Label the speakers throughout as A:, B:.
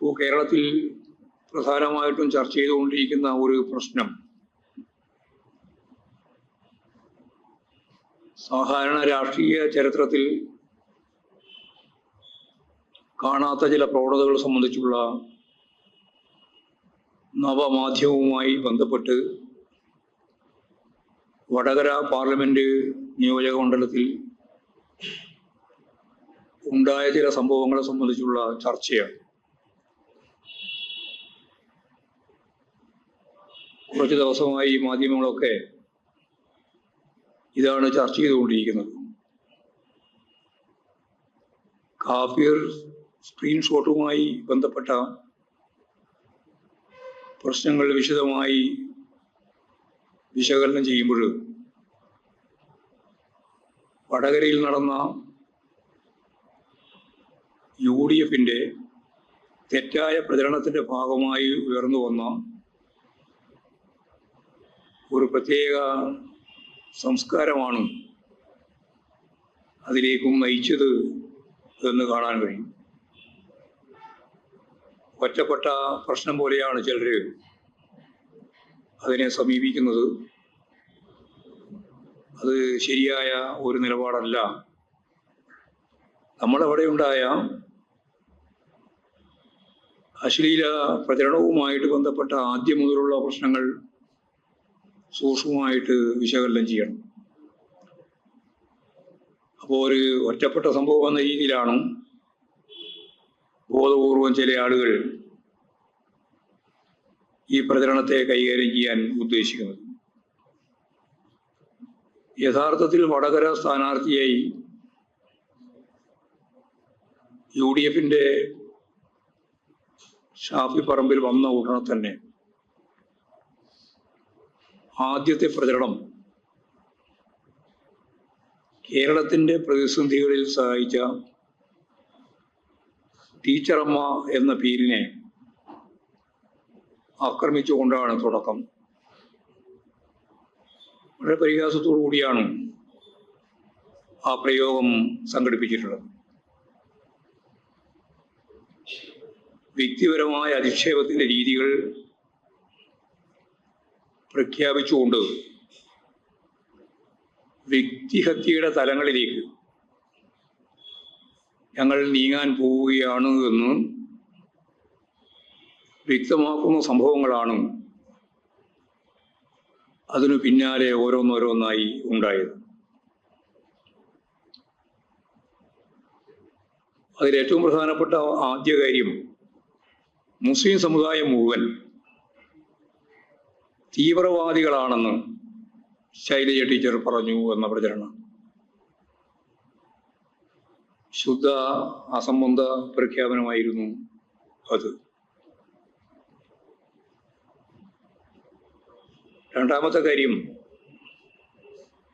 A: ഇപ്പോൾ കേരളത്തിൽ പ്രധാനമായിട്ടും ചർച്ച ചെയ്തുകൊണ്ടിരിക്കുന്ന ഒരു പ്രശ്നം സാധാരണ രാഷ്ട്രീയ ചരിത്രത്തിൽ കാണാത്ത ചില പ്രവണതകൾ സംബന്ധിച്ചുള്ള നവമാധ്യമവുമായി ബന്ധപ്പെട്ട് വടകര പാർലമെന്റ് നിയോജക മണ്ഡലത്തിൽ ഉണ്ടായ ചില സംഭവങ്ങളെ സംബന്ധിച്ചുള്ള ചർച്ചയാണ്. കുറച്ച് ദിവസമായി മാധ്യമങ്ങളൊക്കെ ഇതാണ് ചർച്ച ചെയ്തുകൊണ്ടിരിക്കുന്നത്. കാഫിയർ സ്ക്രീൻഷോട്ടുമായി ബന്ധപ്പെട്ട പ്രശ്നങ്ങൾ വിശദമായി വിശകലനം ചെയ്യുമ്പോൾ വടകരയിൽ നടന്ന യു ഡി എഫിന്റെ തെറ്റായ പ്രചരണത്തിന്റെ ഭാഗമായി ഉയർന്നു വന്ന ഒരു പ്രത്യേക സംസ്കാരമാണ് അതിലേക്കും നയിച്ചത് എന്ന് കാണാൻ കഴിയും. ഒറ്റപ്പെട്ട പ്രശ്നം പോലെയാണ് ചിലർ അതിനെ സമീപിക്കുന്നത്. അത് ശരിയായ ഒരു നിലപാടല്ല. നമ്മളവിടെ ഉണ്ടായ അശ്ലീല പ്രചരണവുമായിട്ട് ബന്ധപ്പെട്ട ആദ്യം മുതലുള്ള പ്രശ്നങ്ങൾ സൂക്ഷ്മമായിട്ട് വിശകലനം ചെയ്യണം. അപ്പോൾ ഒരു ഒറ്റപ്പെട്ട സംഭവം എന്ന രീതിയിലാണ് ബോധപൂർവം ചില ആളുകൾ ഈ പ്രചരണത്തെ കൈകാര്യം ചെയ്യാൻ ഉദ്ദേശിക്കുന്നത്. യഥാർത്ഥത്തിൽ വടകര സ്ഥാനാർത്ഥിയായി യു ഡി എഫിന്റെ ഷാഫി പറമ്പിൽ വന്ന ഉടനെ തന്നെ ആദ്യത്തെ പ്രചരണം കേരളത്തിന്റെ പ്രതിസന്ധികളിൽ സഹായിച്ച ടീച്ചറമ്മ എന്ന പേരിനെ ആക്രമിച്ചുകൊണ്ടാണ് തുടക്കം. വളരെ പരിഹാസത്തോടു കൂടിയാണ് ആ പ്രയോഗം സംഘടിപ്പിച്ചിട്ടുള്ളത്. വ്യക്തിപരമായ അധിക്ഷേപത്തിന്റെ രീതികൾ പ്രഖ്യാപിച്ചുകൊണ്ട് വ്യക്തിഹത്യയുടെ തലങ്ങളിലേക്ക് ഞങ്ങൾ നീങ്ങാൻ പോവുകയാണ് എന്ന് വ്യക്തമാക്കുന്ന സംഭവങ്ങളാണ് അതിനു പിന്നാലെ ഓരോന്നോരോന്നായി ഉണ്ടായത്. അതിലേറ്റവും പ്രധാനപ്പെട്ട ആദ്യ കാര്യം മുസ്ലിം സമുദായം മുഴുവൻ തീവ്രവാദികളാണെന്ന് ശൈലജ ടീച്ചർ പറഞ്ഞു എന്ന പ്രചരണം. ശുദ്ധ അസംബന്ധ പ്രഖ്യാപനമായിരുന്നു അത്. രണ്ടാമത്തെ കാര്യം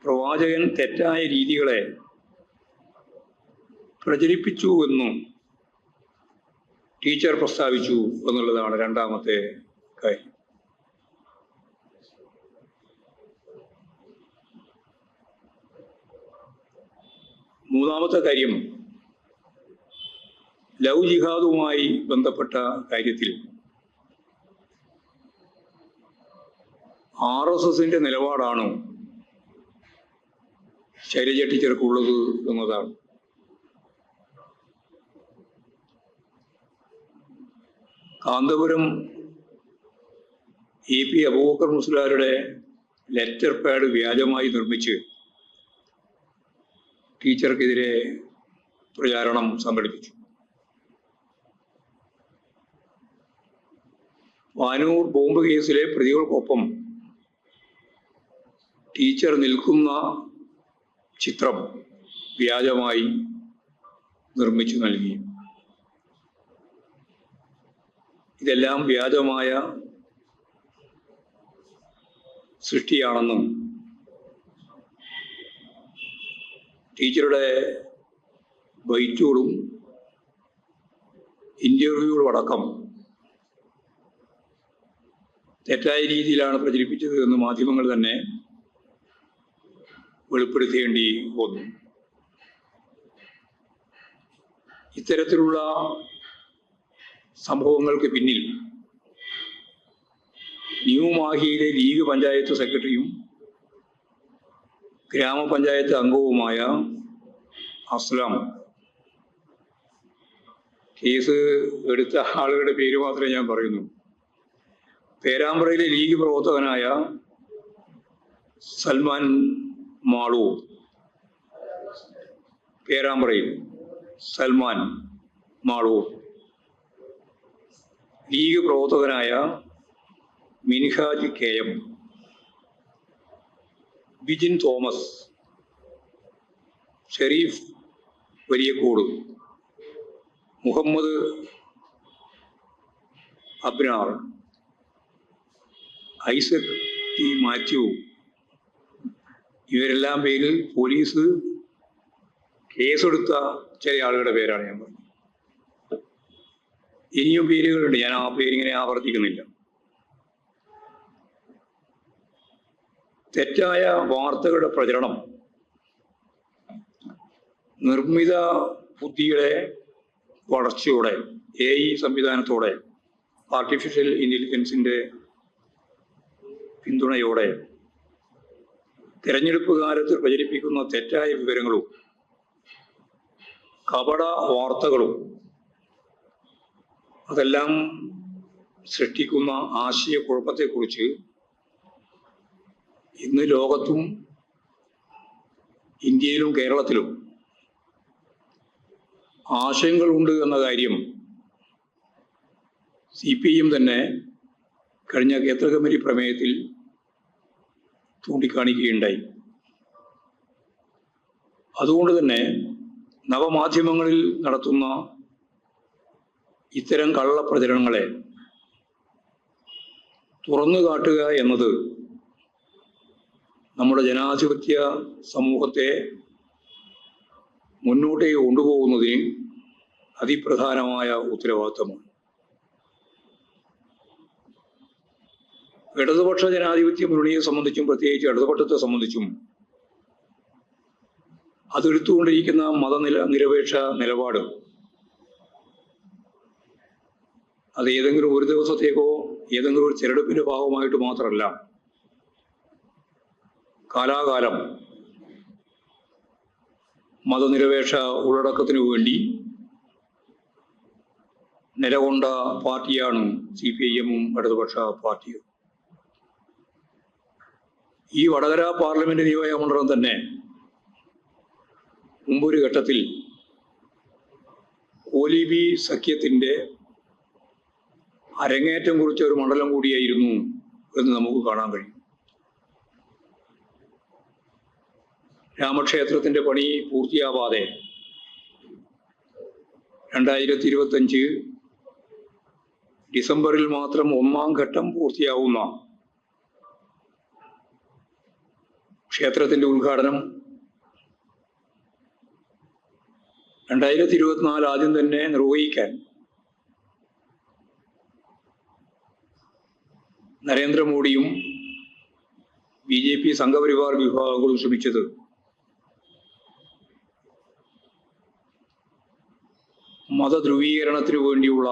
A: പ്രവാചകൻ തെറ്റായ രീതികളെ പ്രചരിപ്പിച്ചു എന്നും ടീച്ചർ പ്രസ്താവിച്ചു എന്നുള്ളതാണ് രണ്ടാമത്തെ കാര്യം. മൂന്നാമത്തെ കാര്യം ലവ് ജിഹാദുമായി ബന്ധപ്പെട്ട കാര്യത്തിൽ ആർ എസ് എസിന്റെ നിലപാടാണ് ശൈലജ ടീച്ചർക്കുള്ളത് എന്നതാണ്. കാന്തപുരം എ പി അബൂബക്കർ മുസ്ലാരുടെ ലെറ്റർ പാഡ് വ്യാജമായി നിർമ്മിച്ച് ടീച്ചർക്കെതിരെ പ്രചാരണം സംഘടിപ്പിച്ചു. വാനൂർ ബോംബ് കേസിലെ പ്രതികൾക്കൊപ്പം ടീച്ചർ നിൽക്കുന്ന ചിത്രം വ്യാജമായി നിർമ്മിച്ചു നൽകി. ഇതെല്ലാം വ്യാജമായ സൃഷ്ടിയാണെന്നും ടീച്ചറുടെ ബൈറ്റുകളും ഇന്റർവ്യൂകളും അടക്കം തെറ്റായ രീതിയിലാണ് പ്രചരിപ്പിച്ചത് എന്ന് മാധ്യമങ്ങൾ തന്നെ വെളിപ്പെടുത്തേണ്ടി വന്നു. ഇത്തരത്തിലുള്ള സംഭവങ്ങൾക്ക് പിന്നിൽ ന്യൂ മാഹിയിലെ ലീഗ് പഞ്ചായത്ത് സെക്രട്ടറിയും ഗ്രാമപഞ്ചായത്ത് അംഗവുമായ അസ്ലാം. കേസ് എടുത്ത ആളുകളുടെ പേര് മാത്രമേ ഞാൻ പറയുന്നു. പേരാമ്പ്രയിലെ ലീഗ് പ്രവർത്തകനായ സൽമാൻ മാളു. പേരാമ്പ്രയിൽ സൽമാൻ മാളു. ലീഗ് പ്രവർത്തകനായ Minhaj K M. Bijin Thomas Sharif Valiyakode Muhammad Abnar Isaac T Mathew ഇവരെല്ലാം പേരിൽ പോലീസ് കേസെടുത്ത ചില ആളുകളുടെ പേരാണ് ഞാൻ പറഞ്ഞത്. ഇനിയും പേരുകളുണ്ട്. ഞാൻ ആ പേരിങ്ങനെ ആവർത്തിക്കുന്നില്ല. തെറ്റായ വാർത്തകളുടെ പ്രചരണം നിർമ്മിത ബുദ്ധിയുടെ വളർച്ചയോടെ എ ഐ സംവിധാനത്തോടെ ആർട്ടിഫിഷ്യൽ ഇന്റലിജൻസിന്റെ പിന്തുണയോടെ തിരഞ്ഞെടുപ്പ് കാലത്ത് പ്രചരിപ്പിക്കുന്ന തെറ്റായ വിവരങ്ങളും കപട വാർത്തകളും അതെല്ലാം സൃഷ്ടിക്കുന്ന ആശയക്കുഴപ്പത്തെക്കുറിച്ച് ഇന്ന് ലോകത്തും ഇന്ത്യയിലും കേരളത്തിലും ആശയങ്ങളുണ്ട് എന്ന കാര്യം സി പി എം തന്നെ കഴിഞ്ഞ കേന്ദ്ര കമ്മിറ്റി പ്രമേയത്തിൽ ചൂണ്ടിക്കാണിക്കുകയുണ്ടായി. അതുകൊണ്ട് തന്നെ നവമാധ്യമങ്ങളിൽ നടത്തുന്ന ഇത്തരം കള്ളപ്രചരണങ്ങളെ തുറന്നു കാട്ടുക എന്നത് നമ്മുടെ ജനാധിപത്യ സമൂഹത്തെ മുന്നോട്ടേക്ക് കൊണ്ടുപോകുന്നതിന് അതിപ്രധാനമായ ഉത്തരവാദിത്തമാണ്. ഇടതുപക്ഷ ജനാധിപത്യ മുന്നണിയെ സംബന്ധിച്ചും പ്രത്യേകിച്ച് ഇടതുപക്ഷത്തെ സംബന്ധിച്ചും അതെടുത്തുകൊണ്ടിരിക്കുന്ന മതനില നിരപേക്ഷ നിലപാട്. അത് ഏതെങ്കിലും ഒരു ദിവസത്തേക്കോ ഏതെങ്കിലും ഒരു തിരഞ്ഞെടുപ്പിന്റെ ഭാഗമായിട്ട് മാത്രമല്ല കാലാകാലം മതനിരപേക്ഷ ഉള്ളടക്കത്തിനു വേണ്ടി നിലകൊണ്ട പാർട്ടിയാണ് സി പി ഐ എമ്മും ഇടതുപക്ഷ പാർട്ടിയും. ഈ വടകര പാർലമെന്റ് നിയോജകമണ്ഡലം തന്നെ മുമ്പൊരു ഘട്ടത്തിൽ ഒലിബി സഖ്യത്തിന്റെ അരങ്ങേറ്റം കുറിച്ച ഒരു മണ്ഡലം കൂടിയായിരുന്നു എന്ന് നമുക്ക് കാണാൻ കഴിയും. രാമക്ഷേത്രത്തിന്റെ പണി പൂർത്തിയാവാതെ രണ്ടായിരത്തി ഇരുപത്തഞ്ച് ഡിസംബറിൽ മാത്രം ഒന്നാം ഘട്ടം പൂർത്തിയാവുന്ന ക്ഷേത്രത്തിന്റെ ഉദ്ഘാടനം രണ്ടായിരത്തി ഇരുപത്തിനാല് ആദ്യം തന്നെ നിർവഹിക്കാൻ നരേന്ദ്രമോദിയും ബി ജെ പി സംഘപരിവാർ വിഭാഗങ്ങളും ശ്രമിച്ചത് മതധ്രുവീകരണത്തിനു വേണ്ടിയുള്ള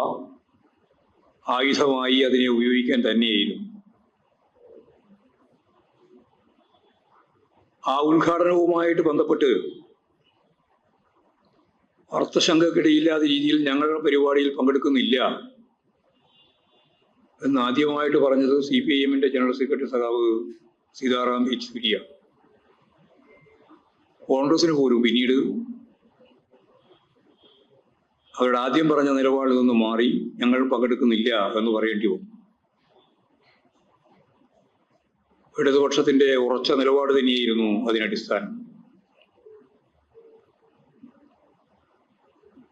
A: ആയുധമായി അതിനെ ഉപയോഗിക്കാൻ തന്നെയായിരുന്നു. ആ ഉദ്ഘാടനവുമായിട്ട് ബന്ധപ്പെട്ട് അർത്ഥശങ്കക്കിടയില്ലാത്ത രീതിയിൽ ഞങ്ങളുടെ പരിപാടിയിൽ പങ്കെടുക്കുന്നില്ല എന്ന് ആദ്യമായിട്ട് പറഞ്ഞത് സി പി ഐ എമ്മിന്റെ ജനറൽ സെക്രട്ടറി സഖാവ് സീതാറാം യെച്ചൂരിയ കോൺഗ്രസിന് പോലും പിന്നീട് അവരുടെ ആദ്യം പറഞ്ഞ നിലപാടിൽ നിന്ന് മാറി ഞങ്ങൾ പങ്കെടുക്കുന്നില്ല എന്ന് പറയേണ്ടി വന്നു. ഇടതുപക്ഷത്തിന്റെ ഉറച്ച നിലപാട് തന്നെയായിരുന്നു അതിനടിസ്ഥാനം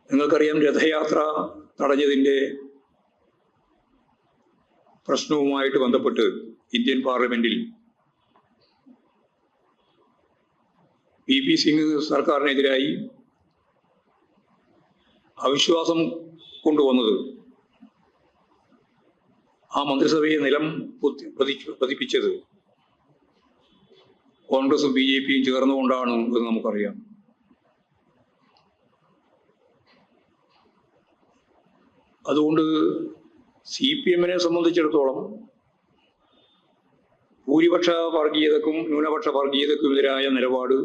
A: നിങ്ങൾക്കറിയാം രഥയാത്ര തടഞ്ഞതിന്റെ പ്രശ്നവുമായിട്ട് ബന്ധപ്പെട്ട് ഇന്ത്യൻ പാർലമെന്റിൽ പി പി സിംഗ് സർക്കാരിനെതിരായി അവിശ്വാസം കൊണ്ടുവന്നത്. ആ മന്ത്രിസഭയെ നിലം പതിപ്പിച്ചത് കോൺഗ്രസും ബി ജെ പിയും ചേർന്നുകൊണ്ടാണ് എന്ന് നമുക്കറിയാം. അതുകൊണ്ട് സി പി എമ്മിനെ സംബന്ധിച്ചിടത്തോളം ഭൂരിപക്ഷ വർഗീയതക്കും ന്യൂനപക്ഷ വർഗീയതക്കും എതിരായ നിലപാട്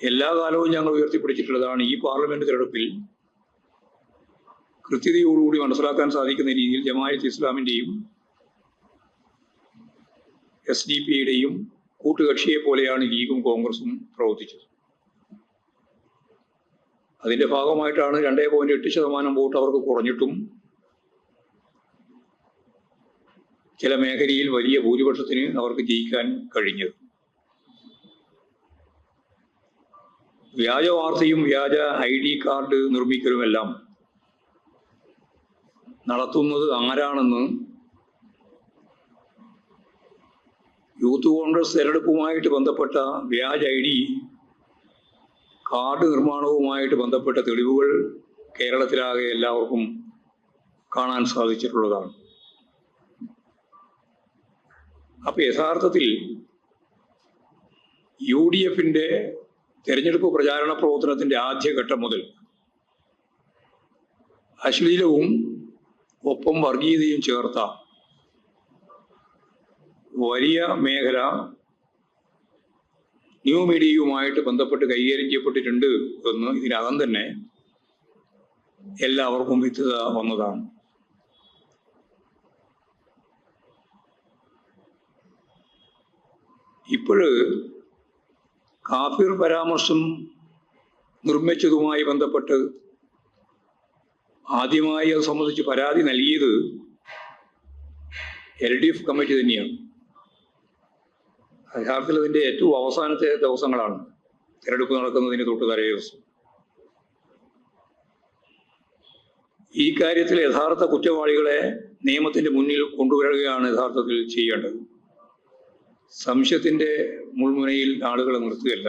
A: എല്ലാ കാലവും ഞങ്ങൾ ഉയർത്തിപ്പിടിച്ചിട്ടുള്ളതാണ് ഈ പാർലമെന്റ് തിരഞ്ഞെടുപ്പിൽ കൃത്യതയോടുകൂടി മനസ്സിലാക്കാൻ സാധിക്കുന്ന രീതിയിൽ ജമായത്ത് ഇസ്ലാമിന്റെയും എസ് ഡി പിയുടെയും കൂട്ടുകക്ഷിയെ പോലെയാണ് ലീഗും കോൺഗ്രസും പ്രവർത്തിച്ചത്. അതിന്റെ ഭാഗമായിട്ടാണ് രണ്ടേ പോയിന്റ് എട്ട് ശതമാനം വോട്ട് അവർക്ക് കുറഞ്ഞിട്ടും ചില മേഖലയിൽ വലിയ ഭൂരിപക്ഷത്തിന് അവർക്ക് ജയിക്കാൻ കഴിഞ്ഞത്. വ്യാജ വാർത്തയും വ്യാജ ഐ ഡി കാർഡ് നിർമ്മിക്കലുമെല്ലാം നടത്തുന്നത് ആരാണെന്ന് യൂത്ത് കോൺഗ്രസ് തെരഞ്ഞെടുപ്പുമായിട്ട് ബന്ധപ്പെട്ട വ്യാജ ഐ ഡി കാർഡ് നിർമ്മാണവുമായിട്ട് ബന്ധപ്പെട്ട തെളിവുകൾ കേരളത്തിലാകെ എല്ലാവർക്കും കാണാൻ സാധിച്ചിട്ടുള്ളതാണ്. അപ്പൊ യഥാർത്ഥത്തിൽ യു ഡി എഫിന്റെ തെരഞ്ഞെടുപ്പ് പ്രചാരണ പ്രവർത്തനത്തിന്റെ ആദ്യഘട്ടം മുതൽ അശ്ലീലവും ഒപ്പം വർഗീയതയും ചേർത്ത വലിയ മേഖല ന്യൂ മീഡിയയുമായിട്ട് ബന്ധപ്പെട്ട് കൈകാര്യം ചെയ്യപ്പെട്ടിട്ടുണ്ട് എന്ന് ഇതിനകം തന്നെ എല്ലാവർക്കും വിത്തുക വന്നതാണ്. ഇപ്പോഴ് കാഫിർ പരാമർശം നിർമ്മിച്ചതുമായി ബന്ധപ്പെട്ട് ആദ്യമായി അത് സംബന്ധിച്ച് പരാതി നൽകിയത് എൽ ഡി എഫ് കമ്മിറ്റി തന്നെയാണ്. യഥാർത്ഥത്തിൽ അതിന്റെ ഏറ്റവും അവസാനത്തെ ദിവസങ്ങളാണ് തിരഞ്ഞെടുപ്പ് നടക്കുന്നതിന് തൊട്ട് തലേ ദിവസം. ഈ കാര്യത്തിൽ യഥാർത്ഥ കുറ്റവാളികളെ നിയമത്തിന്റെ മുന്നിൽ കൊണ്ടുവരികയാണ് യഥാർത്ഥത്തിൽ ചെയ്യേണ്ടത്. സംശയത്തിന്റെ മുൾമുനയിൽ ആളുകളെ നിർത്തുകയല്ല.